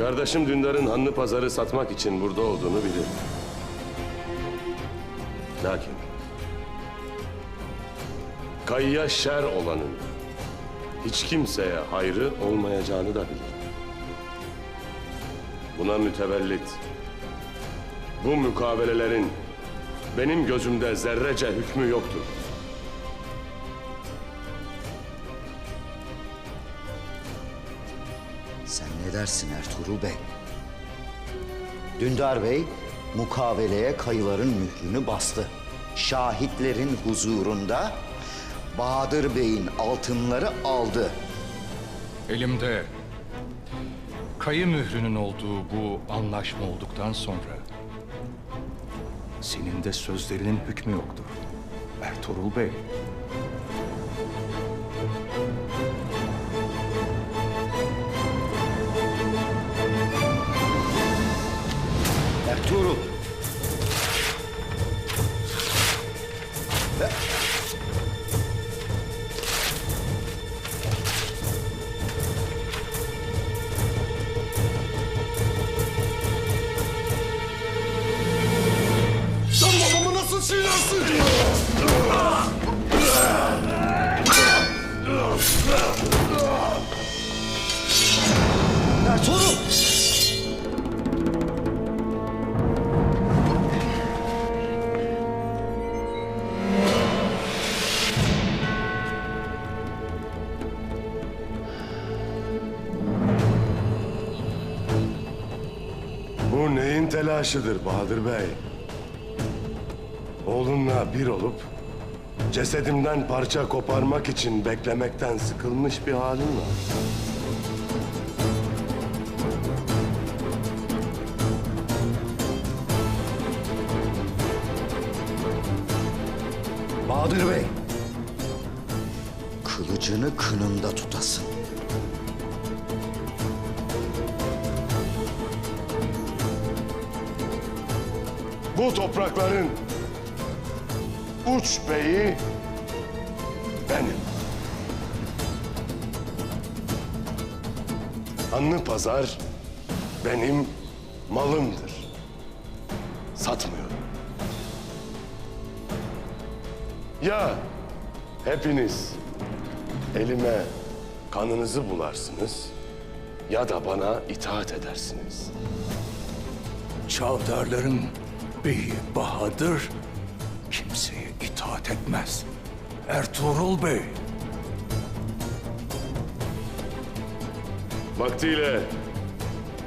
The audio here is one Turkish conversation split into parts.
Kardeşim Dündar'ın Hanlı Pazarı satmak için burada olduğunu bilir. Lakin kayıya şer olanın hiç kimseye hayrı olmayacağını da bilir. Buna mütevellit bu mukabelelerin benim gözümde zerrece hükmü yoktur. Sen ne dersin Ertuğrul Bey? Dündar Bey mukaveleye kayıların mührünü bastı. Şahitlerin huzurunda Bahadır Bey'in altınları aldı. Elimde kayı mührünün olduğu bu anlaşma olduktan sonra senin de sözlerinin hükmü yoktur. Ertuğrul Bey. Bu neyin telaşıdır Bahadır Bey? Oğlunla bir olup cesedimden parça koparmak için beklemekten sıkılmış bir halin var. Bahadır Bey. Kılıcını kınında tutasın. Bu toprakların uç beyi benim. Anlı pazar benim malımdır. Satmıyorum. Ya hepiniz elime kanınızı bularsınız ya da bana itaat edersiniz. Çavdarların beyi Bahadır kimseye itaat etmez. Ertuğrul Bey. Vaktiyle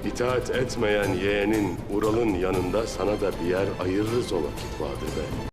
itaat etmeyen yeğenin Ural'ın yanında sana da bir yer ayırırız o vakit Bahadır Bey.